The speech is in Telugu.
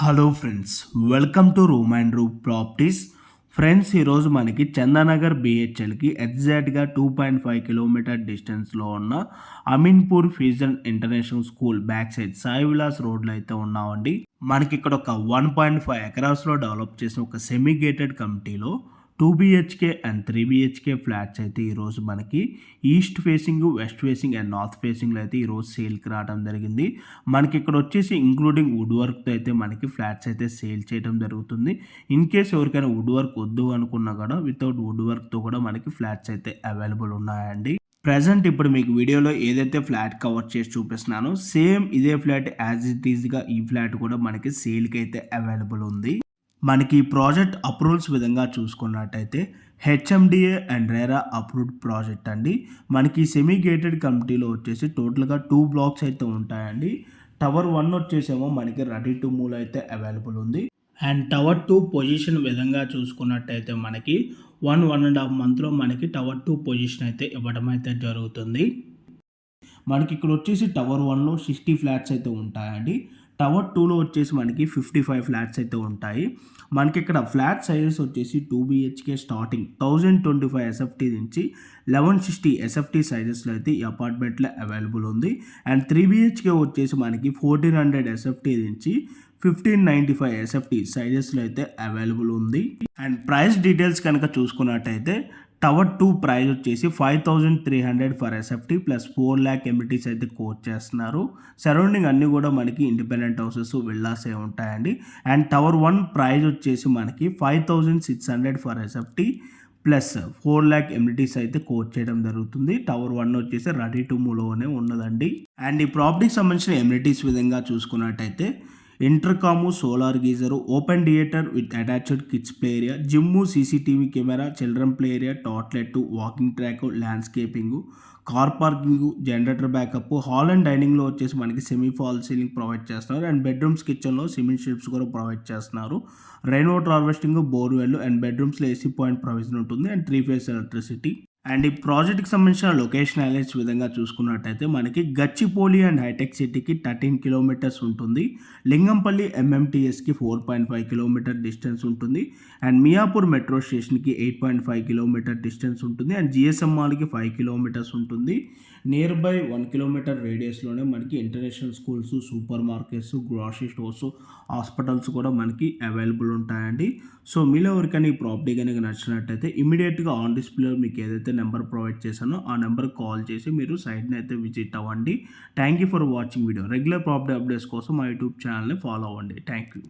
Hello friends welcome to room and roof properties friends ఈరోజు మనకి చందానగర్ బిహెచ్ఎల్కి ఎగ్జాక్ట్గా టూ పాయింట్ ఫైవ్ కిలోమీటర్ డిస్టెన్స్లో ఉన్న Ameenpur fission international school back side Sai Vilas రోడ్లో అయితే ఉన్నామండి. మనకి ఇక్కడ ఒక వన్ పాయింట్ ఫైవ్ ఎకరాస్లో డెవలప్ చేసిన ఒక సెమీ గేటెడ్ కమిటీలో two BHK and three BHK flats అయితే ఈరోజు మనకి east facing west facing and north ఫేసింగ్లో అయితే ఈరోజు సేల్కి రావడం జరిగింది. మనకి ఇక్కడ వచ్చేసి ఇంక్లూడింగ్ వుడ్ వర్క్తో అయితే మనకి ఫ్లాట్స్ అయితే సేల్ చేయడం జరుగుతుంది. ఇన్ కేస్ ఎవరికైనా వుడ్ వర్క్ వద్దు అనుకున్నా కూడా వితౌట్ వుడ్ వర్క్తో కూడా మనకి ఫ్లాట్స్ అయితే అవైలబుల్ ఉన్నాయండి. ప్రజెంట్ ఇప్పుడు మీకు వీడియోలో ఏదైతే ఫ్లాట్ కవర్ చేసి చూపిస్తున్నానో సేమ్ ఇదే ఫ్లాట్ యాజ్ ఇట్ ఈజ్గా ఈ ఫ్లాట్ కూడా మనకి సేల్కి అయితే అవైలబుల్ ఉంది. మనకి ప్రాజెక్ట్ అప్రూవల్స్ విధంగా చూసుకున్నట్టయితే HMDA and RERA approved project అండి. మనకి సెమీ గేటెడ్ కమిటీలో వచ్చేసి టోటల్గా టూ బ్లాక్స్ అయితే ఉంటాయండి. టవర్ వన్ వచ్చేసేమో మనకి రెడీ టు మూవ్ అయితే అవైలబుల్ ఉంది. అండ్ టవర్ టూ పొజిషన్ విధంగా చూసుకున్నట్టయితే మనకి వన్ వన్ అండ్ హాఫ్ మంత్లో మనకి టవర్ టూ పొజిషన్ అయితే ఇవ్వడం అయితే జరుగుతుంది. మనకి ఇక్కడ వచ్చేసి టవర్ వన్లో సిక్స్టీ ఫ్లాట్స్ అయితే ఉంటాయండి. టవర్ టూలో వచ్చేసి మనకి ఫిఫ్టీ ఫైవ్ ఫ్లాట్స్ అయితే ఉంటాయి. మనకి ఇక్కడ ఫ్లాట్ సైజెస్ వచ్చేసి two BHK starting thousand twenty five SFT నుంచి లెవెన్ సిక్స్టీ ఎస్ఎఫ్టీ సైజెస్లో అయితే ఈ అపార్ట్మెంట్లో అవైలబుల్ ఉంది. అండ్ త్రీ బిహెచ్కే వచ్చేసి మనకి ఫోర్టీన్ హండ్రెడ్ ఎస్ఎఫ్టీ నుంచి ఫిఫ్టీన్ నైంటీ ఫైవ్ ఎస్ఎఫ్టీ సైజెస్లో అయితే అవైలబుల్ ఉంది. అండ్ ప్రైస్ డీటెయిల్స్ కనుక చూసుకున్నట్టయితే టవర్ టూ ప్రైస్ వచ్చేసి five thousand three hundred per SFT plus four lakh amenities అయితే కోచ్ చేస్తున్నారు. సరౌండింగ్ అన్నీ కూడా మనకి ఇండిపెండెంట్ హౌసెస్ విల్లాసే ఉంటాయండి. అండ్ టవర్ వన్ ప్రైస్ వచ్చేసి మనకి five thousand six hundred per SFT plus four lakh amenities అయితే కోచ్ చేయడం జరుగుతుంది. టవర్ వన్ వచ్చేసి రెడీ టు మూలోనే ఉన్నదండి. అండ్ ఈ ప్రాపర్టీకి సంబంధించిన ఎమ్యూనిటీస్ విధంగా చూసుకున్నట్టయితే intercom solar geyser open theatre with attached kids play area gym CCTV camera children play area tot lot walking track landscaping car parking generator backup hall and డైనింగ్లో వచ్చేసి మనకి సెమీ ఫాల్ సీలింగ్ ప్రొవైడ్ చేస్తున్నారు. అండ్ బెడ్రూమ్స్ కిచెన్లో సిమెంట్ షిప్స్ కూడా ప్రొవైడ్ చేస్తున్నారు. Rain water harvesting borewell and బెడ్రూమ్స్లో AC point provision ఉంటుంది. And three phase electricity. And ఈ ప్రాజెక్ట్కి సంబంధించిన లొకేషన్ హైలైట్స్ విధంగా చూసుకున్నట్టయితే మనకి గచ్చిపోలి అండ్ హైటెక్ సిటీకి థర్టీన్ కిలోమీటర్స్ ఉంటుంది. Lingampalli ఎంఎంటీఎస్కి four point five kilometre distance ఉంటుంది. అండ్ మియాపూర్ మెట్రో స్టేషన్కి eight point five kilometre distance ఉంటుంది. అండ్ జిఎస్ఎం మాల్కి ఫైవ్ కిలోమీటర్స్ ఉంటుంది. నియర్ బై వన్ కిలోమీటర్ రేడియస్లోనే మనకి international schools super markets grocery stores hospitals కూడా మనకి అవైలబుల్ ఉంటాయండి. సో మీలో ఎవరికైనా ఈ ప్రాపర్టీ కనుక నచ్చినట్టయితే ఇమీడియట్గా ఆన్ డిస్ప్లేలో మీకు ఏదైతే నెంబర్ ప్రొవైడ్ చేశాను. ఆ నెంబర్కి కాల్ చేసి మీరు సైట్ని అయితే విజిట్ అవ్వండి. Thank you for watching video. Regular property updates కోసం మా యూట్యూబ్ ఛానల్ని ఫాలో అవ్వండి. Thank you